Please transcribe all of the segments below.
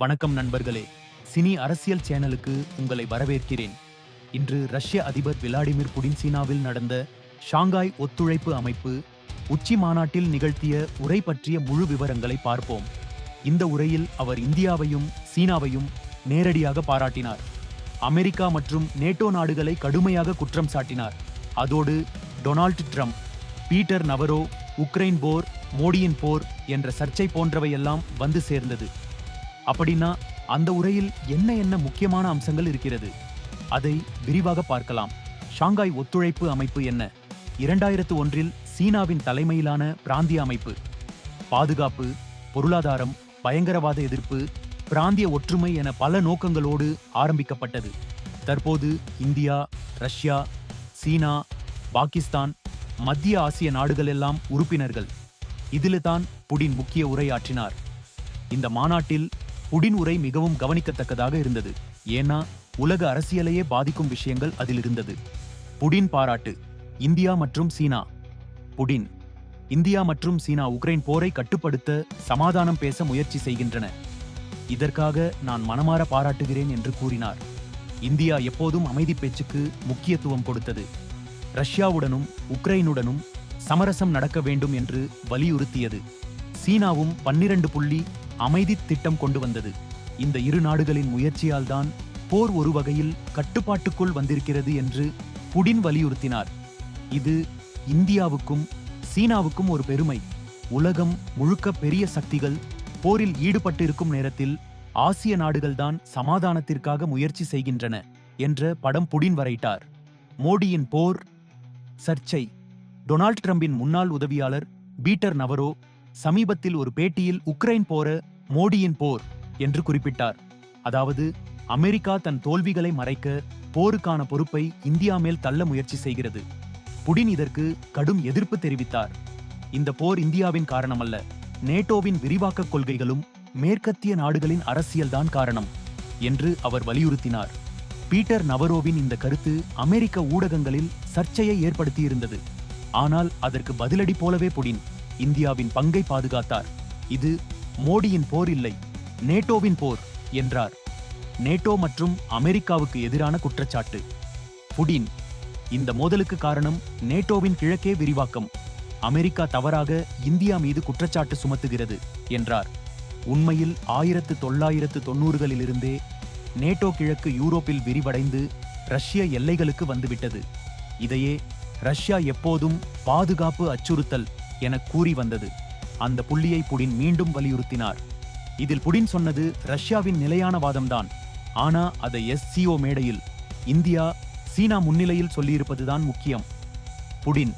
வணக்கம் நண்பர்களே. சினி அரசியல் சேனலுக்கு உங்களை வரவேற்கிறேன். இன்று ரஷ்ய அதிபர் விளாடிமிர் புடின் சீனாவில் நடந்த ஷாங்காய் ஒத்துழைப்பு அமைப்பு உச்சி மாநாட்டில் நிகழ்த்திய உரை பற்றிய முழு விவரங்களை பார்ப்போம். இந்த உரையில் அவர் இந்தியாவையும் சீனாவையும் நேரடியாக பாராட்டினார். அமெரிக்கா மற்றும் நேட்டோ நாடுகளை கடுமையாக குற்றம் சாட்டினார். அதோடு Donald Trump Peter Navarro Ukraine போர் மோடியின் போர் என்ற சர்ச்சை போன்றவையெல்லாம் வந்து சேர்ந்தது. அப்படின்னா அந்த உரையில் என்ன என்ன முக்கியமான அம்சங்கள் இருக்கிறது? அதை விரிவாக பார்க்கலாம். ஷாங்காய் ஒத்துழைப்பு அமைப்பு என்ன? இரண்டாயிரத்து ஒன்றில் சீனாவின் தலைமையிலான பிராந்திய அமைப்பு. பாதுகாப்பு பொருளாதாரம் பயங்கரவாத எதிர்ப்பு பிராந்திய ஒற்றுமை என பல நோக்கங்களோடு ஆரம்பிக்கப்பட்டது. தற்போது இந்தியா ரஷ்யா சீனா பாகிஸ்தான் மத்திய ஆசிய நாடுகள் எல்லாம் உறுப்பினர்கள். இதில் தான் புடின் முக்கிய உரையாற்றினார். இந்த மாநாட்டில் புடின் உரை மிகவும் கவனிக்கத்தக்கதாக இருந்தது. ஏன்னா உலக அரசியலையே பாதிக்கும் விஷயங்கள் அதில் இருந்தது. புடின் பாராட்டு. இந்தியா மற்றும் சீனா. புடின். இந்தியா மற்றும் சீனா உக்ரைன் போரை கட்டுப்படுத்த சமாதானம் பேச முயற்சி செய்கின்றன. இதற்காக நான் மனமாற பாராட்டுகிறேன் என்று கூறினார். இந்தியா எப்போதும் அமைதி பேச்சுக்கு முக்கியத்துவம் கொடுத்தது. ரஷ்யாவுடனும் உக்ரைனுடனும் சமரசம் நடக்க வேண்டும் என்று வலியுறுத்தியது. சீனாவும் பன்னிரண்டு புள்ளி அமைதி திட்டம் கொண்டு வந்தது. இந்த இரு நாடுகளின் முயற்சியால் தான் போர் ஒரு வகையில் கட்டுப்பாட்டுக்குள் வந்திருக்கிறது என்று புடின் வலியுறுத்தினார். இது இந்தியாவுக்கும் சீனாவுக்கும் ஒரு பெருமை. உலகம் முழுக்க பெரிய சக்திகள் போரில் ஈடுபட்டிருக்கும் நேரத்தில் ஆசிய நாடுகள்தான் சமாதானத்திற்காக முயற்சி செய்கின்றன என்ற படம் புடின் வரைட்டார் மோடியின் போர் சர்ச்சை டொனால்ட் ட்ரம்பின் முன்னாள் உதவியாளர் பீட்டர் நவரோ சமீபத்தில் ஒரு பேட்டியில் உக்ரைன் போர மோடியின் போர் என்று குறிப்பிட்டார். அதாவது அமெரிக்கா தன் தோல்விகளை மறைக்க போருக்கான பொறுப்பை இந்தியா மேல் தள்ள முயற்சி செய்கிறது. புடின் இதற்கு கடும் எதிர்ப்பு தெரிவித்தார். இந்த போர் இந்தியாவின் காரணமல்ல நேட்டோவின் விரிவாக்க கொள்கைகளும் மேற்கத்திய நாடுகளின் அரசியல்தான் காரணம் என்று அவர் வலியுறுத்தினார். பீட்டர் நவரோவின் இந்த கருத்து அமெரிக்க ஊடகங்களில் சர்ச்சையை ஏற்படுத்தியிருந்தது. ஆனால் அதற்கு பதிலடி போலவே புடின் இந்தியாவின் பங்கை பாதுகாத்தார். இது மோடியின் போர் இல்லை நேட்டோவின் போர் என்றார். நேட்டோ மற்றும் அமெரிக்காவுக்கு எதிரான குற்றச்சாட்டு. புடின் இந்த மோதலுக்கு காரணம் நேட்டோவின் கிழக்கே விரிவாக்கம். அமெரிக்கா தவறாக இந்தியா மீது குற்றச்சாட்டு சுமத்துகிறது என்றார். உண்மையில் ஆயிரத்து தொள்ளாயிரத்து தொன்னூறுகளிலிருந்தே நேட்டோ கிழக்கு யூரோப்பில் விரிவடைந்து ரஷ்ய எல்லைகளுக்கு வந்துவிட்டது. இதையே ரஷ்யா எப்போதும் பாதுகாப்பு அச்சுறுத்தல் என கூறி வந்தது. அந்த புள்ளியை புடின் மீண்டும் வலியுறுத்தினார். இதில் புடின் சொன்னது ரஷ்யாவின் நிலையான வாதம்தான். ஆனா அதை எஸ்சிஓ மேடையில் இந்தியா சீனா முன்னிலையில் சொல்லியிருப்பதுதான் முக்கியம். புடின்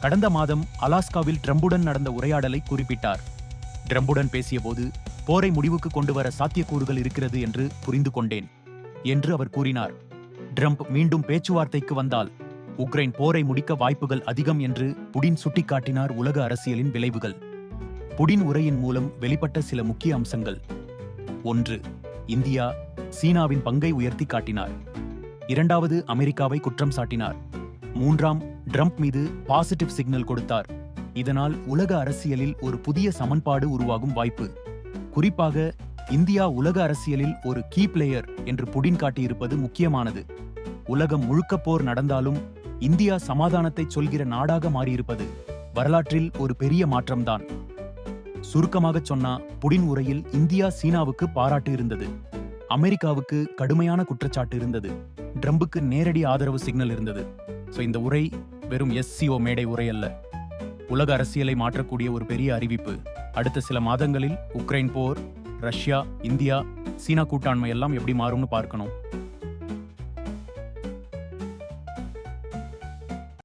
கடந்த மாதம் அலாஸ்காவில் ட்ரம்புடன் நடந்த உரையாடலை குறிப்பிட்டார். ட்ரம்புடன் பேசியபோது போரை முடிவுக்கு கொண்டு வர சாத்தியக்கூறுகள் இருக்கிறது என்று புரிந்து கொண்டேன் என்று அவர் கூறினார். ட்ரம்ப் மீண்டும் பேச்சுவார்த்தைக்கு வந்தால் உக்ரைன் போரை முடிக்க வாய்ப்புகள் அதிகம் என்று புடின் சுட்டிக்காட்டினார் உலக அரசியலின் விளைவுகள். புடின் உரையின் மூலம் வெளிப்பட்ட சில முக்கிய அம்சங்கள். ஒன்று இந்தியா சீனாவின் பங்கை உயர்த்தி காட்டினார். இரண்டாவது அமெரிக்காவை குற்றம் சாட்டினார். மூன்றாம் ட்ரம்ப் மீது பாசிட்டிவ் சிக்னல் கொடுத்தார். இதனால் உலக அரசியலில் ஒரு புதிய சமன்பாடு உருவாகும் வாய்ப்பு. குறிப்பாக இந்தியா உலக அரசியலில் ஒரு கீ பிளேயர் என்று புடின் காட்டியிருப்பது முக்கியமானது. உலகம் முழுக்க போர் நடந்தாலும் இந்தியா சமாதானத்தை சொல்கிற நாடாக மாறியிருப்பது வரலாற்றில் ஒரு பெரிய மாற்றம்தான். சுருக்கமாக சொன்னா புடின் உரையில் இந்தியா சீனாவுக்கு பாராட்டு இருந்தது. அமெரிக்காவுக்கு கடுமையான குற்றச்சாட்டு இருந்தது. ட்ரம்புக்கு நேரடி ஆதரவு சிக்னல் இருந்தது. சோ இந்த உரை வெறும் எஸ்சிஓ மேடை உரை அல்ல. உலக அரசியலை மாற்றக்கூடிய ஒரு பெரிய அறிவிப்பு. அடுத்த சில மாதங்களில் உக்ரைன் போர் ரஷ்யா இந்தியா சீனா கூட்டாண்மை எல்லாம் எப்படி மாறும்னு பார்க்கணும்.